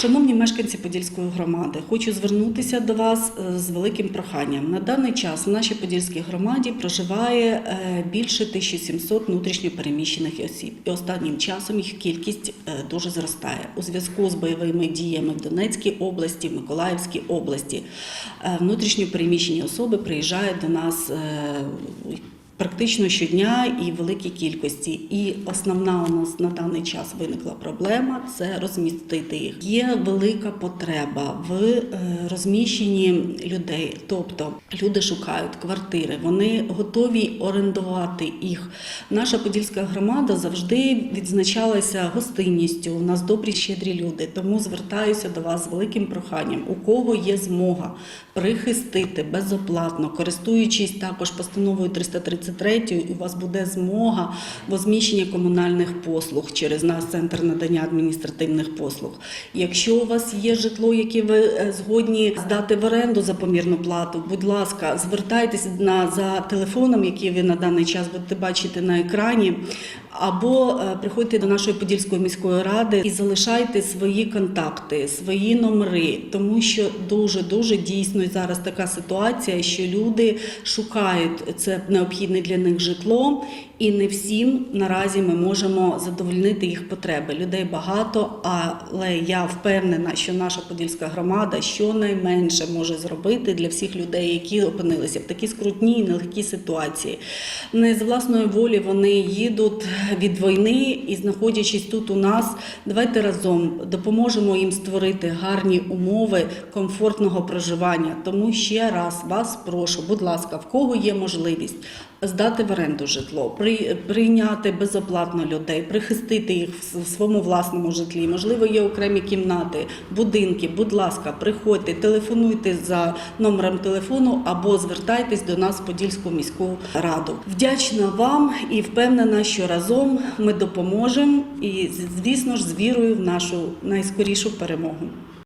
Шановні мешканці Подільської громади, хочу звернутися до вас е, з великим проханням. На даний час в нашій Подільській громаді проживає е, більше 1700 внутрішньопереміщених осіб, і останнім часом їх кількість е, дуже зростає у зв'язку з бойовими діями в Донецькій області, Миколаївській області. Внутрішньопереміщені особи приїжджають до нас. Практично щодня і в великій кількості. І основна у нас на даний час виникла проблема це розмістити їх. Є велика потреба в е, розміщенні людей, тобто люди шукають квартири, вони готові орендувати їх. Наша подільська громада завжди відзначалася гостинністю. У нас добрі щедрі люди. Тому звертаюся до вас з великим проханням. У кого є змога прихистити безоплатно, користуючись також постановою 333, у вас буде змога возміщення комунальних послуг через нас центр надання адміністративних послуг. Якщо у вас є житло, яке ви е, згодні здати в оренду за помірну плату, будь ласка, звертайтеся на за телефоном, який ви на даний час будете бачити на екрані. Або е, приходьте до нашої Подільської міської ради і залишайте свої контакти, свої номери, тому що дуже дуже дійсно зараз така ситуація, що люди шукають це необхідне для них житло, і не всім наразі ми можемо задовольнити їх потреби. Людей багато, але я впевнена, що наша подільська громада щонайменше може зробити для всіх людей, які опинилися в такій скрутній нелегкій ситуації. Не з власної волі вони їдуть від війни і, знаходячись тут у нас, давайте разом допоможемо їм створити гарні умови комфортного проживання. Тому ще раз вас прошу, будь ласка, в кого є можливість здати в оренду житло, при- прийняти безоплатно людей, прихистити їх в своєму власному житлі. Можливо, є окремі кімнати, будинки. Будь ласка, приходьте, телефонуйте за номером телефону або звертайтесь до нас в Подільську міську раду. Вдячна вам і впевнена, що разом ми допоможемо і, звісно ж, з вірою в нашу найскорішу перемогу.